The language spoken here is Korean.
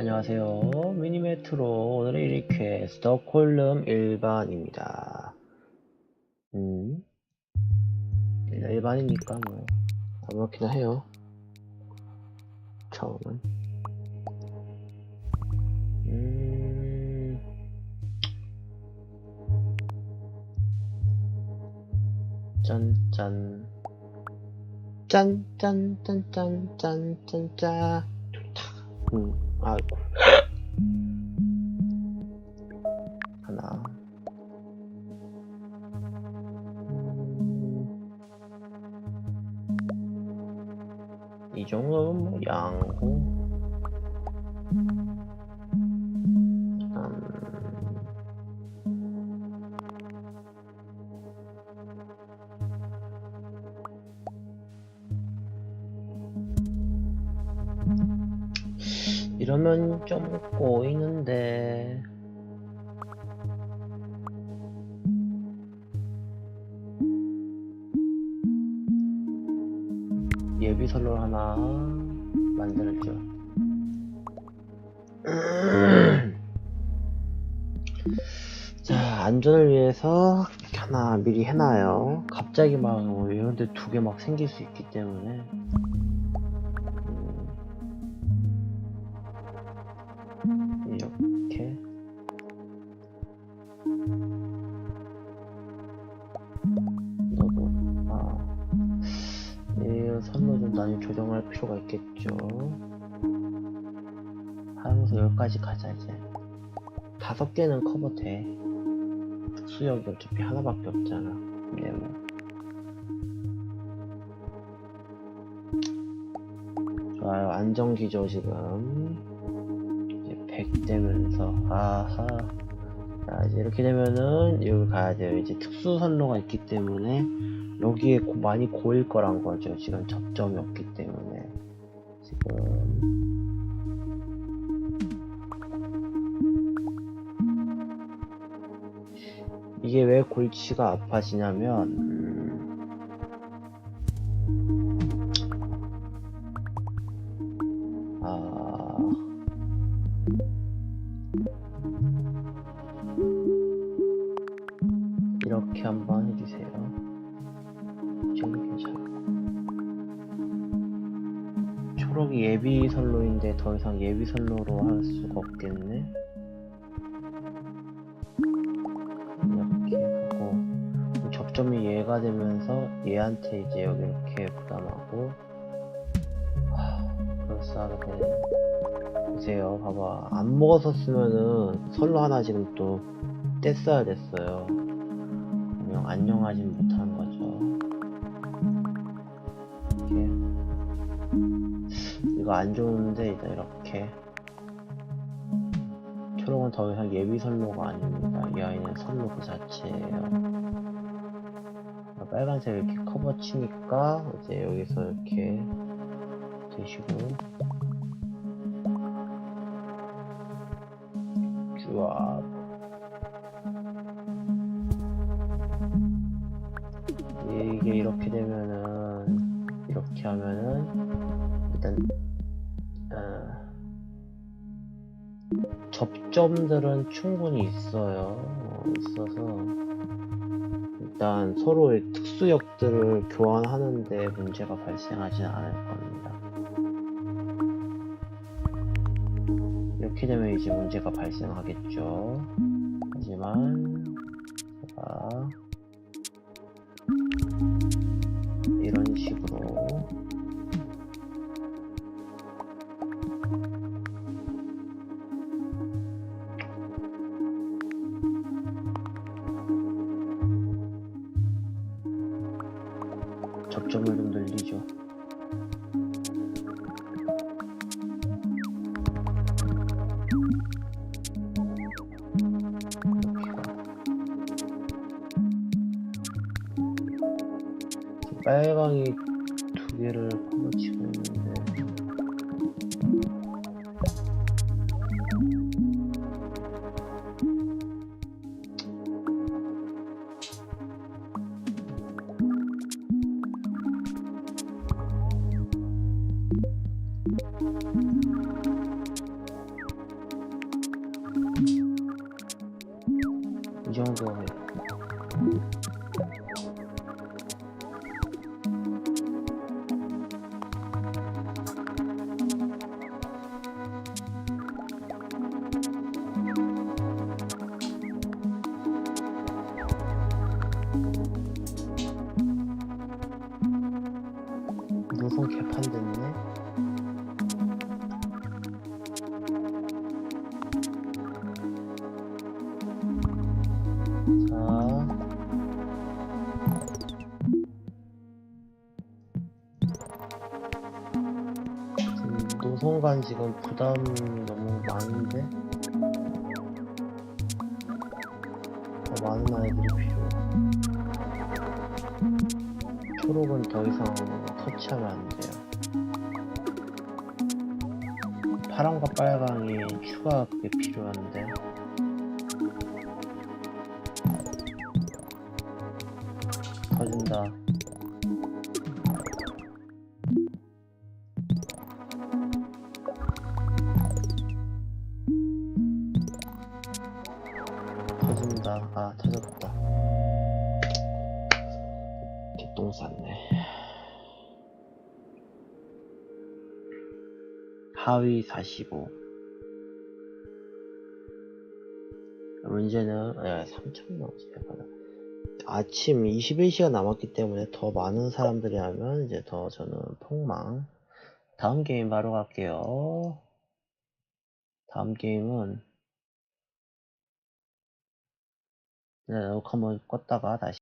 안녕하세요. 미니메트로 오늘의 리퀘 스톡홀름 일반입니다. 음, 일반이니까 뭐 아무렇게나 해요. 처음은. 음, 짠짠. 짠짠짠짠짠짠짠 좋다. 음, 아이고. 하나. 음, 이 정도면 뭐 양호. 이러면 좀 꼬이는데. 예비설로 하나 만들었죠. 자, 안전을 위해서 하나 미리 해놔요. 갑자기 막뭐 이런 데 두 개 막 생길 수 있기 때문에. 필요가 있겠죠. 하면서 여기까지 가자, 이제. 다섯 개는 커버 돼. 수역이 어차피 하나밖에 없잖아. 네, 뭐. 좋아요. 안정기죠, 지금. 이제 100 되면서, 아하. 자, 이제 이렇게 되면은, 여기 가야 돼요. 이제 특수 선로가 있기 때문에, 여기에 고- 많이 고일 거란 거죠. 지금 접점이 없기 때문에. 지금. 이게 왜 골치가 아파지냐면, 음, 아, 이렇게 한번 해주세요. 지금 괜찮아. 초록이 예비 선로인데 더 이상 예비 선로로 할 수가 없겠네. 이렇게 하고 접점이 얘가 되면서 얘한테 이제 여기 이렇게 부담하고 하, 그럴싸하게 되네. 보세요 봐봐 안 먹었었으면은 선로 하나 지금 또 뗐어야 됐어요 안녕하진 못하 이거 안 좋은데 일단 이렇게 초록은 더 이상 예비 선로가 아닙니다. 이 아이는 선로 그 자체예요. 빨간색 이렇게 커버 치니까 이제 여기서 이렇게 되시고 쭈압 이게 이렇게 되면은 이렇게 하면은 일단 어, 접점들은 충분히 있어요. 어, 있어서 일단 서로의 특수역들을 교환하는데 문제가 발생하진 않을 겁니다. 이렇게 되면 이제 문제가 발생하겠죠. 하지만 제가 접점을 좀 늘리죠. 빨강이 두 개를 이 정도 해. 무슨 개판된 자. 노선간 지금 부담 너무 많은데? 더 많은 아이들이 필요해. 초록은 더 이상 터치하면 안 돼요. 파랑과 빨강이 추가 그게 필요한데. 터진다. 터진다. 아, 터졌다. 개똥 쌌네. 하위 45. 문제는, 예, 3천 넘었어요. 아침 21시간 남았기 때문에 더 많은 사람들이 하면 이제 더 저는 폭망. 다음 게임 바로 갈게요. 다음 게임은, 네, 녹화 한번 껐다가 다시